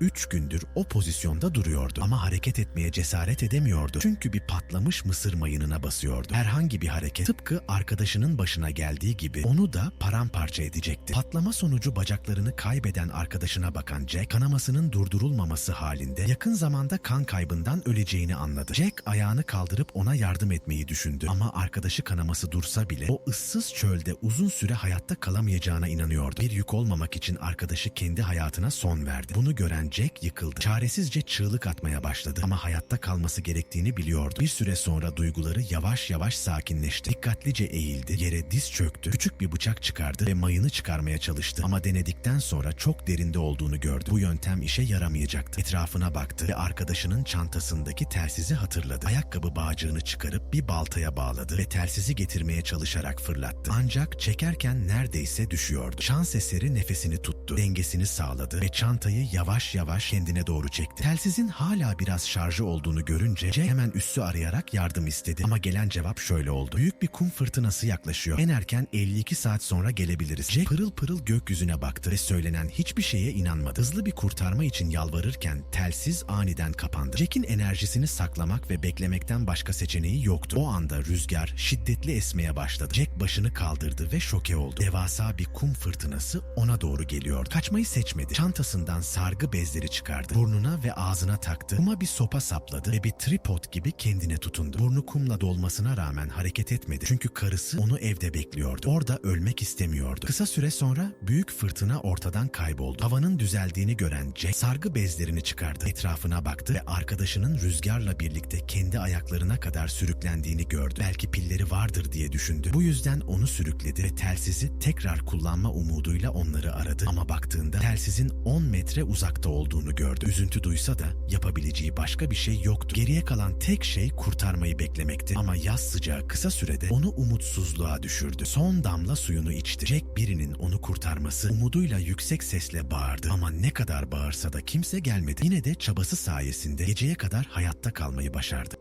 Üç gündür o pozisyonda duruyordu ama hareket etmeye cesaret edemiyordu. Çünkü bir patlamış mısır mayınına basıyordu. Herhangi bir hareket tıpkı arkadaşının başına geldiği gibi onu da paramparça edecekti. Patlama sonucu bacaklarını kaybeden arkadaşına bakan Jack kanamasının durdurulmaması halinde yakın zamanda kan kaybından öleceğini anladı. Jack ayağını kaldırıp ona yardım etmeyi düşündü ama arkadaşı kanaması dursa bile o ıssız çölde uzun süre hayatta kalamayacağına inanıyordu. Bir yük olmamak için arkadaşı kendi hayatına son verdi. Bunu gören Jack yıkıldı. Çaresizce çığlık atmaya başladı ama hayatta kalması gerektiğini biliyordu. Bir süre sonra duyguları yavaş yavaş sakinleşti. Dikkatlice eğildi, yere diz çöktü, küçük bir bıçak çıkardı ve mayını çıkarmaya çalıştı. Ama denedikten sonra çok derinde olduğunu gördü. Bu yöntem işe yaramayacaktı. Etrafına baktı ve arkadaşının çantasındaki telsizi hatırladı. Ayakkabı bağcığını çıkarıp bir baltaya bağladı ve telsizi getirmeye çalışarak fırlattı. Ancak çekerken neredeyse düşüyordu. Şans eseri nefesini tuttu, dengesini sağladı ve çantayı yavaş yavaş kendine doğru çekti. Telsizin hala biraz şarjı olduğunu görünce Jack hemen üssü arayarak yardım istedi. Ama gelen cevap şöyle oldu. Büyük bir kum fırtınası yaklaşıyor. En erken 52 saat sonra gelebiliriz. Jack pırıl pırıl gökyüzüne baktı ve söylenen hiçbir şeye inanmadı. Hızlı bir kurtarma için yalvarırken telsiz aniden kapandı. Jack'in enerjisini saklamak ve beklemekten başka seçeneği yoktu. O anda rüzgar şiddetli esmeye başladı. Jack başını kaldırdı ve şoke oldu. Devasa bir kum fırtınası ona doğru geliyordu. Kaçmayı seçmedi. Çantasından sargı bezleri çıkardı. Burnuna ve ağzına taktı. Kuma bir sopa sapladı ve bir tripod gibi kendine tutundu. Burnu kumla dolmasına rağmen hareket etmedi. Çünkü karısı onu evde bekliyordu. Orada ölmek istemiyordu. Kısa süre sonra büyük fırtına ortadan kayboldu. Havanın düzeldiğini gören Jack sargı bezlerini çıkardı. Etrafına baktı ve arkadaşının rüzgarla birlikte kendi ayaklarına kadar sürüklendiğini gördü. Belki pilleri vardır diye düşündü. Bu yüzden onu sürükledi ve telsizi tekrar kullanma umuduyla onları aradı. Ama baktığında telsizin 10 metre uzakta olduğunu gördü. Üzüntü duysa da yapabileceği başka bir şey yoktu. Geriye kalan tek şey kurtarmayı beklemekti. Ama yaz sıcağı kısa sürede onu umutsuzluğa düşürdü. Son damla suyunu içti. Jack birinin onu kurtarması umuduyla yüksek sesle bağırdı. Ama ne kadar bağırsa da kimse gelmedi. Yine de çabası sayesinde geceye kadar hayatta kalmayı başardı.